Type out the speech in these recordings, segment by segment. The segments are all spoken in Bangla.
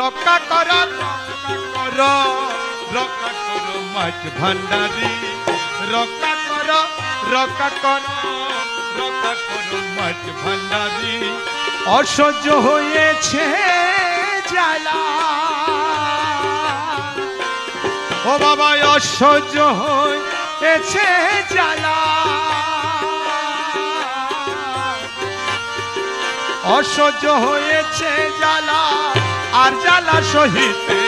রক্ষা কর রক্ষা কর মাছ ভান্ডারি রক্ষা কর রক্ষা কর রক্ষা কর মাছ ভান্ডারি অসহ্য হয়েছে জ্বালা। ও বাবা, অসহ্য হয়েছে জ্বালা। অসহ্য হয়েছে জ্বালা। আর জ্বালা সহিতে।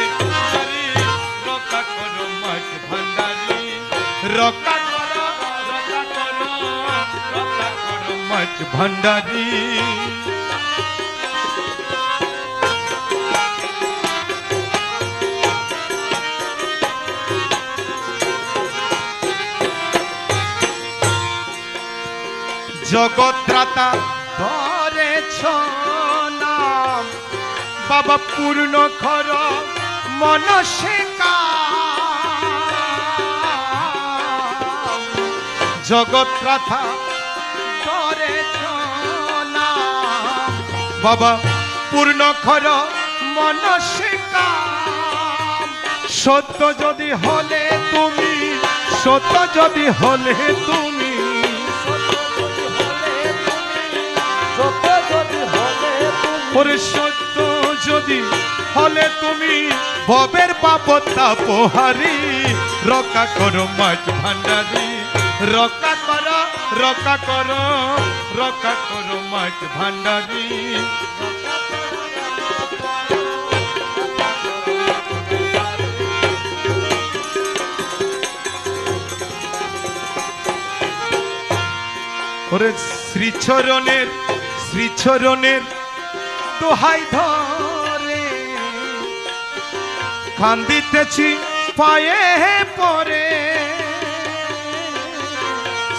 রক্ষা করো জগৎরাতা ধরেছ। বাবা পূর্ণ খর মনসে জগৎরাথা ধরেছ নাম বাবা পূর্ণ খর মনসে সত্য যদি হলে তুমি সত্য যদি হলে তুমি। সত্য যদি হলে তুমি ভবের পাপতা পোহারি। রকা করো মাছ ভান্ডারি রকা করো রকা করো রকা করো মাছ ভান্ডারি। ওরে শ্রীচরণের শ্রীচরণের দোহাই ধরে কান্দিতেছি পায়ে পরে।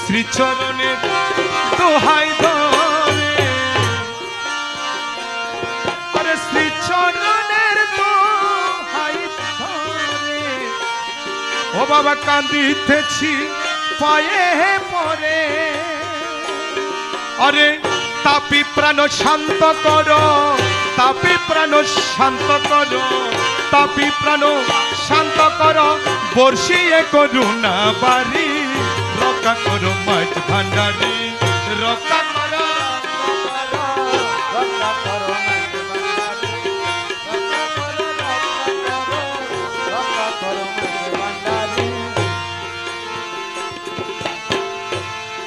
শ্রীচরণের দোহাই আরে শ্রীচরণের ও বাবা কান্দিতেছি পায়ে পরে। আরে তাপি প্রাণ শান্ত করো, তাপি প্রাণ শান্ত করো। তাপি প্রাণ শান্ত করো। বর্ষিয়ে করুণা বাড়ি, রক্ষা করো মাছ ভান্ডারি, রক্ষা করো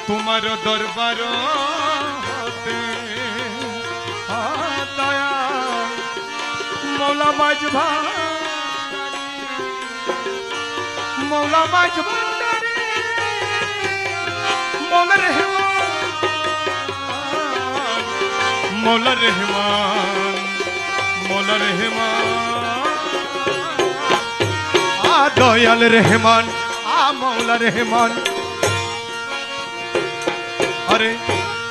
তোমার দরবার হতে মৌলা মাঝ মৌলা মাঝ মৌলা রহমান। মৌলা রহমান। মৌলা রহমান। দয়াল রহমান, আ মৌলা রহমান। আরে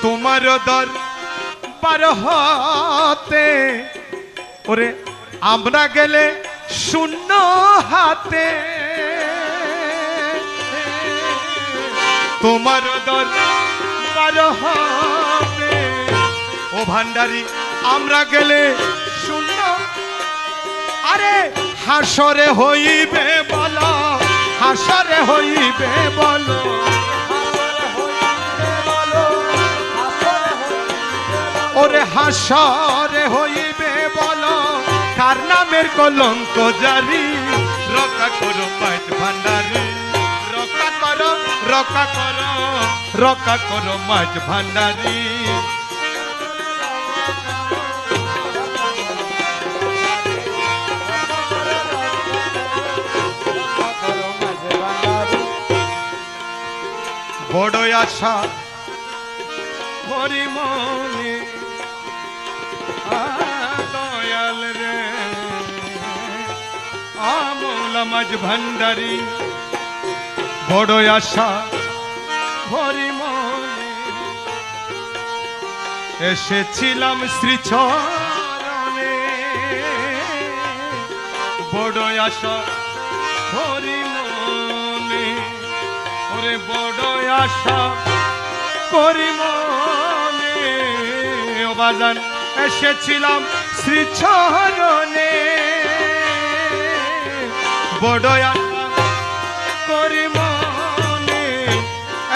তোমার দর পার হতে, ওরে আমরা গেলে শূন্য হাতে। তোমার হতে? ও ভান্ডারি, আমরা গেলে শূন্য। আরে, হাসরে হইবে বলো, হাসরে হইবে বলো। ওরে হাসরে হইবে নামের কলঙ্ক জারি। রক্ষা করো মাইট ভান্ডারি। রক্ষা করো রক্ষা করো রক্ষা করো মাছ ভান্ডারি। বড় আশা, হরি মনে, আ মাঝ ভান্ডারি, বড় আশা হরি মনে। এসেছিলাম শ্রীচরণে, বড় আশা হরি মনে। ওরে বড় আশা, করি মনে। ও বাজান, এসেছিলাম শ্রীচরণে। বড় আশা করি মনে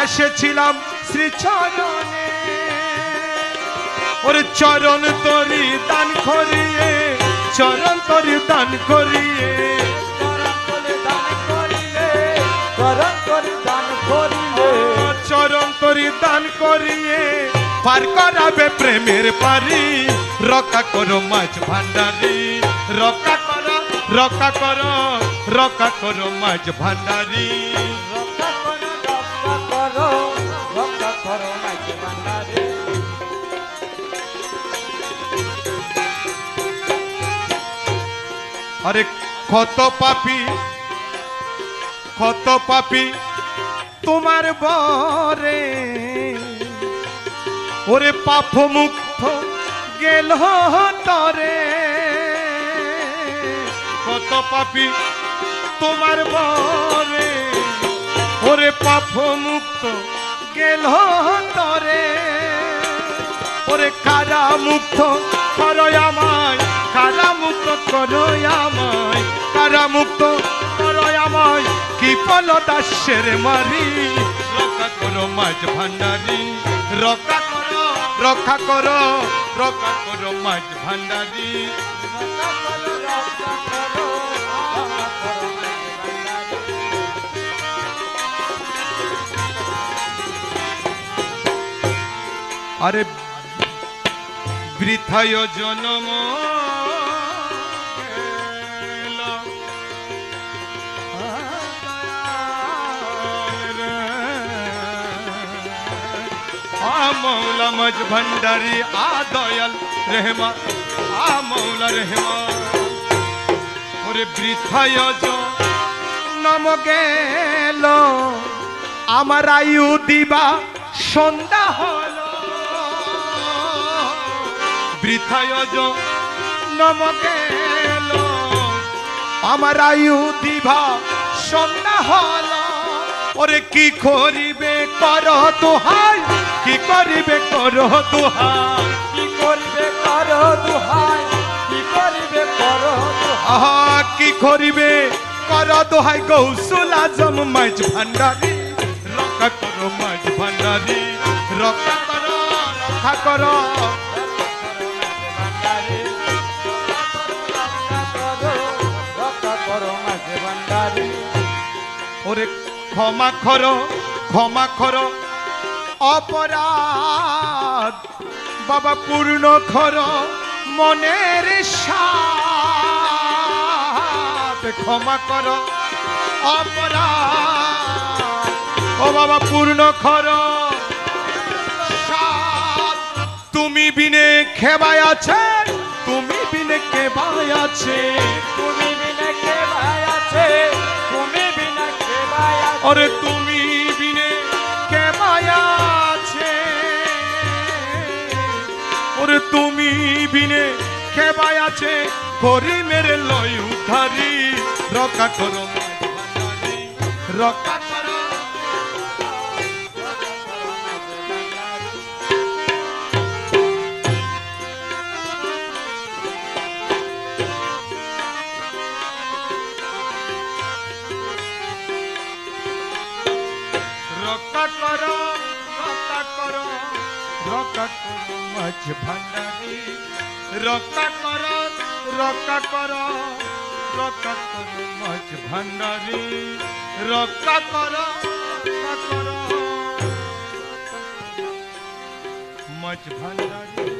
এসেছিলাম শ্রীচরণে। ওরে চরণ তরি দান করিয়ে চরণ তরি দান করিয়ে। চরণ চরণ চরণ তরি দান করিয়ে পার করাবে প্রেমের পারি। রক্ষা করো মাছ ভান্ডারি রক্ষা করো রক্ষা করো রক্ষা করো মাছ ভান্ডারি। আরে কত পাপি কত পাপি তোমার বরে। ওরে পাপ মুক্ত গেল তরে। কত পাপি তোমার বরে। ওরে পাপ মুক্ত গেল তরে। ওরে কারা মুক্ত করো আমায়, কারা মুক্ত করো আমায়, কারা মুক্ত করো আমায়। কি পল দাসের মারি, রক্ষা করো মাঝ ভান্ডারি, রক্ষা করো রক্ষা করো রক্ষা করো মাঝ ভান্ডারি। রক্ষা করো আরে বৃথায় জনম মৌলা মজ ভণ্ডারি আ দয়াল রেহমা আ মৌলা রেহমা। ওরে বৃথায় নম গেল, আমার আয়ু দিবা, সন্ধ্যা হলো। বৃথায় নম গেল, আমার আয়ু দিবা, সন্ধ্যা হলো। ওরে কি করিবে, কর দোহাই, কি করিবে, কর দোহাই, কি করিবে, করো দুহাই, কি করিবে, করো আহা কি করিবে? কর দোহাই কৌশল আজম মাঝ ভান্ডারি, রক্ষা করো মাঝ ভান্ডারি, রক্ষা করো রক্ষা করো। ওরে ক্ষমা করো ক্ষমা করো। অপরাধ বাবা পূর্ণ করো, মনের সাথ ক্ষমা করো। অপরাধ। ও বাবা, পূর্ণ করো। তুমি বিনে খেবায় আছে। তুমি বিনে খেবায় আছে। তুমি বিনা ভাই আছে। তুমি বিনা আছে। ওরে তুমি বিনে মায়া আছে। ওরে তুমি বিনে মায়া আছে। করি মেরে লয় উদ্ধারি রক্ষা করো রক্ষা রক্ষা করো রক্ষা করো রক্ষা করো। রক্ষা করো মাছ ভান্ডারি রক্ষা করো রক্ষা করো মাছ ভান্ডারি